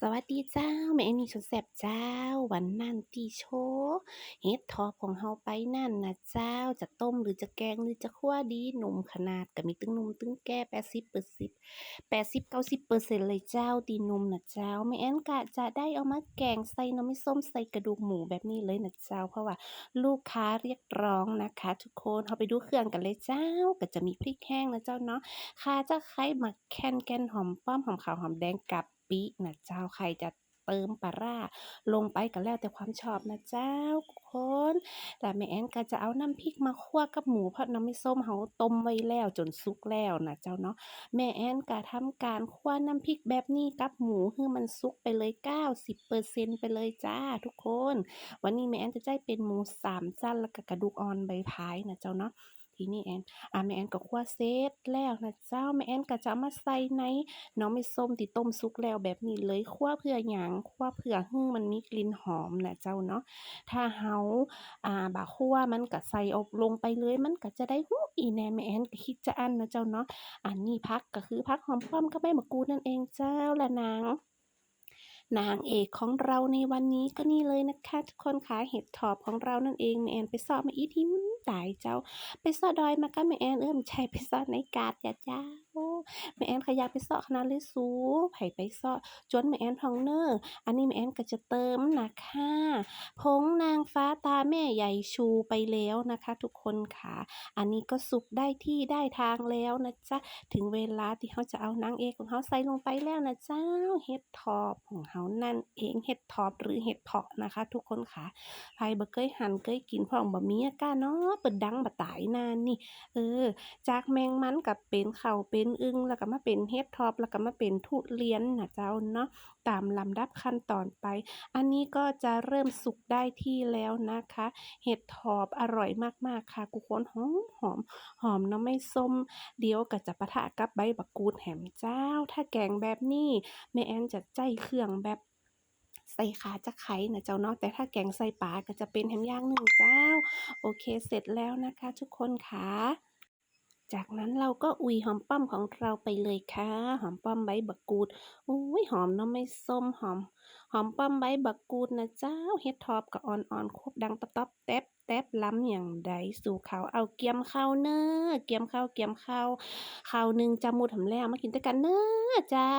สวัสดีเจ้า แม่แอนนี่สุดแซ่บเจ้า วันนั้นตีโชเฮ็ดทอปของเฮาไปนั่นนะเจ้า จะต้มหรือจะแกงหรือจะคั่วดีหนุ่มขนาดก็มีตึงหนุ่มตึงแก่80% 80 90%เก้าสิบเปอร์เซ็นเลยเจ้าตีหนุ่มนะเจ้าแม่แอนกะจะได้เอามาแกงใส่น้ำไม่ส้มใส่กระดูกหมูแบบนี้เลยนะเจ้า เพราะว่า ลูกค้าเรียกร้องนะคะ ทุกคนเฮาไปดูเครื่องกันเลยเจ้า ก็จะมีพริกแห้งนะเจ้าเนาะข่าจะไคร้หมักแคนแกนหอมป้อมหอมขาวหอมแดงกับ ปินะเจ้าใครจะเติมปลาร้าลงไปก็แล้วแต่ความชอบนะเจ้าทุกคนแต่แม่แอนก็จะเอาน้ำพริกมาคั่วกับหมูเพราะน้ำไม่ส้มเฮาต้มไว้แล้วจนสุกแล้วนะเจ้าเนาะแม่แอนก็ทำการคั่วน้ำพริกแบบนี้กับหมูให้มันสุกไปเลย 90%ไปเลยจ้าทุกคน วันนี้แม่แอนจะใจเป็นหมูสามชั้นแล้วก็กระดูกอ่อนใบพายนะเจ้าเนาะ ทีนี้แอนอ่าแม่แอนก็คั่วเสร็จแล้วนะเจ้าแม่แอนก็จะมาใส่ในน้องไม่ส้มที่ต้มสุกแล้วแบบนี้เลยคั่วเพื่อหยังคั่วเพื่อให้มันมีกลิ่นหอมนะเจ้าเนาะถ้าเฮาอ่าบ่คั่วมันก็ใส่เอาลงไปเลยมันก็จะได้ฮู้อีแหน่แม่แอนก็คิดจะอันนะเจ้าเนาะอันนี้ผักก็คือผักหอมป้อมกับใบมะกรูดนั่นเองเจ้าและนาง นางเอกของเราในวันนี้ก็นี่เลยนะคะทุกคนค่ะเห็ดถอบของเรานั่นเองแม่แอนไปเสอบมาอีทีมันตายเจ้า ไปเสอดอยมาก็แม่แอนเอิ่มใช่ไปเสอในกาดยาเจ้า แม่แอนขยับไปเสอขนาดเลยสูไผไปเสอจนแม่แอนทองเนอร์อันนี้แม่แอนก็จะเติมนะคะผงนางฟ้าตาแม่ใหญ่ชูไปแล้วนะคะ ทุกคนค่ะ อันนี้ก็สุกได้ที่ได้ทางแล้วนะจ๊ะถึงเวลาที่เขาจะเอานางเอกของเขาใส่ลงไปแล้วนะเจ้าเห็ดทอบของเขานั่นเองเห็ดทอบหรือเห็ดเพาะนะคะ ทุกคนค่ะใครบ่เคยหั่นเคยกินพ่องบ่มีอาการเนาะเปิดดังบ่ตายนานนี่ เออ จากแมงมันกับเป็นเข่าเป็นอึงแล้วก็มาเป็นเห็ดท็อบแล้วก็มาเป็นทุเรียนนะเจ้าเนาะตามลำดับขั้นตอนไป อันนี้ก็จะเริ่มสุกได้ที่แล้วนะคะ เห็ดทอบอร่อยมากๆค่ะทุกคนหอมหอมหอมเนาะไม่ส้ม เดี๋ยวก็จะปะทะกับใบบักกูดแหมเจ้า ถ้าแกงแบบนี้แม่แอนจะใจเครื่องแบบใส่ขาจะไข่นะเจ้าเนาะแต่ถ้าแกงใส่ปลาก็จะเป็นแฮมย่างหนึ่งเจ้า โอเคเสร็จแล้วนะคะ ทุกคนค่ะ จากนั้นเราก็อุยหอมป้อมของเราไปเลยค่ะ หอมป้อมใบบักกูดอุ้ยหอมเนาะไม่ส้มหอม หอมป้อมใบบักกูดนะเจ้าเฮ็ดทอปกับอ่อนๆควบดังต๊อบๆแต๊บแต๊บล้ำอย่างใดสู่เขาเอาเกียมข้าวเน้อเกียมข้าวเกียมข้าวข้าวหนึ่งจำมูทำแล้วมากินด้วยกันเน้อเจ้า